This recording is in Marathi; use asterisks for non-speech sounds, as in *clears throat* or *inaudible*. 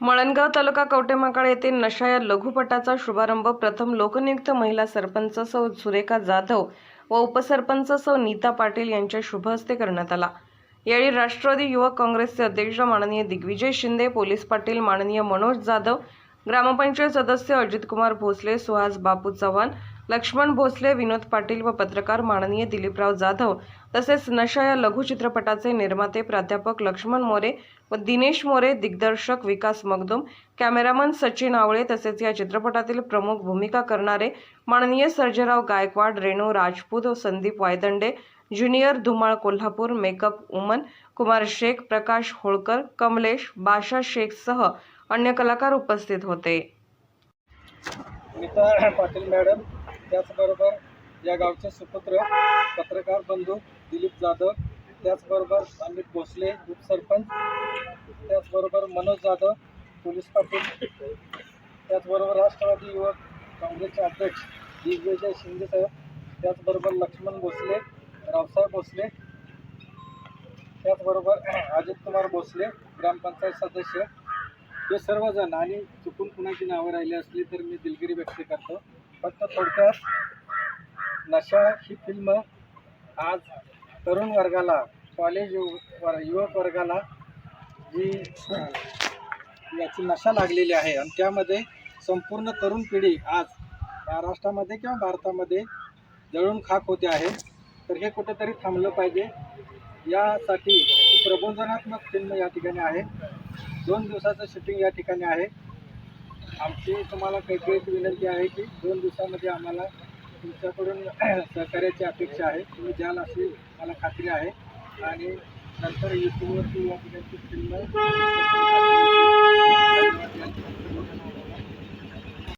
मळणगाव तालुका कवटेमाकाळ येथे नशा या लघुपटाचा शुभारंभ प्रथम लोकनियुक्त महिला सरपंच सौ सुरेखा जाधव व उपसरपंच सौ नीता पाटील यांच्या शुभ हस्ते करण्यात आला. यावेळी राष्ट्रवादी युवक काँग्रेसचे अध्यक्ष माननीय दिग्विजय शिंदे पोलीस पाटील माननीय मनोज जाधव ग्रामपंचायत सदस्य अजितकुमार भोसले सुहास बापू चव्हाण लक्ष्मण भोसले विनोद पाटील व पत्रकार माननीय दिलीपराव जाधव तसेच नशा या लघुचित्रपटाचे निर्माते प्राध्यापक लक्ष्मण मोरे व दिनेश मोरे दिग्दर्शक विकास मगदुम कॅमेरामन सचिन आवळे तसेच या चित्रपटातील प्रमुख भूमिका करणारे माननीय सर्जेराव गायकवाड रेणू राजपूत व Sandeep Vaydande junior Dhumal Kolhapur makeup woman Kumar Shaikh Prakash Holkar Kamlesh Basha शेखसह अन्य कलाकार उपस्थित होते. पाटील मॅडम त्याचबरोबर या गावचे सुपुत्र पत्रकार बंधू दिलीप जाधव त्याचबरोबर अमित भोसले उपसरपंच त्याचबरोबर मनोज जाधव पोलीस पाटील त्याचबरोबर राष्ट्रवादी युवक काँग्रेसचे अध्यक्ष दिग्विजय शिंदे साहेब त्याचबरोबर लक्ष्मण भोसले रावसाहेब भोसले त्याचबरोबर *clears throat* अजित कुमार भोसले ग्रामपंचायत सदस्य. हे सर्वजण आणि चुकून कुणाची नावं राहिली असली तर मी दिलगिरी व्यक्त करतो. फक्त थोडक्यात नशा ही फिल्म आज तरुण वर्गाला कॉलेज वर- युवक वर्गाला जी याची नशा लागलेली आहे आणि त्यामध्ये संपूर्ण तरुण पिढी आज महाराष्ट्रामध्ये किंवा भारतामध्ये जळून खाक होते आहे. तर हे कुठेतरी थांबलं पाहिजे. यासाठी प्रबोधनात्मक फिल्म या ठिकाणी आहे. दोन दिवसाचं शूटिंग या ठिकाणी आहे. आमची तुम्हाला काही विनंती आहे की दोन दिवसामध्ये आम्हाला तुमच्याकडून *clears throat* सहकार्याची अपेक्षा आहे. तुम्ही द्याल अशी मला खात्री आहे. आणि नंतर यूट्यूबवरती किंवा फिल्म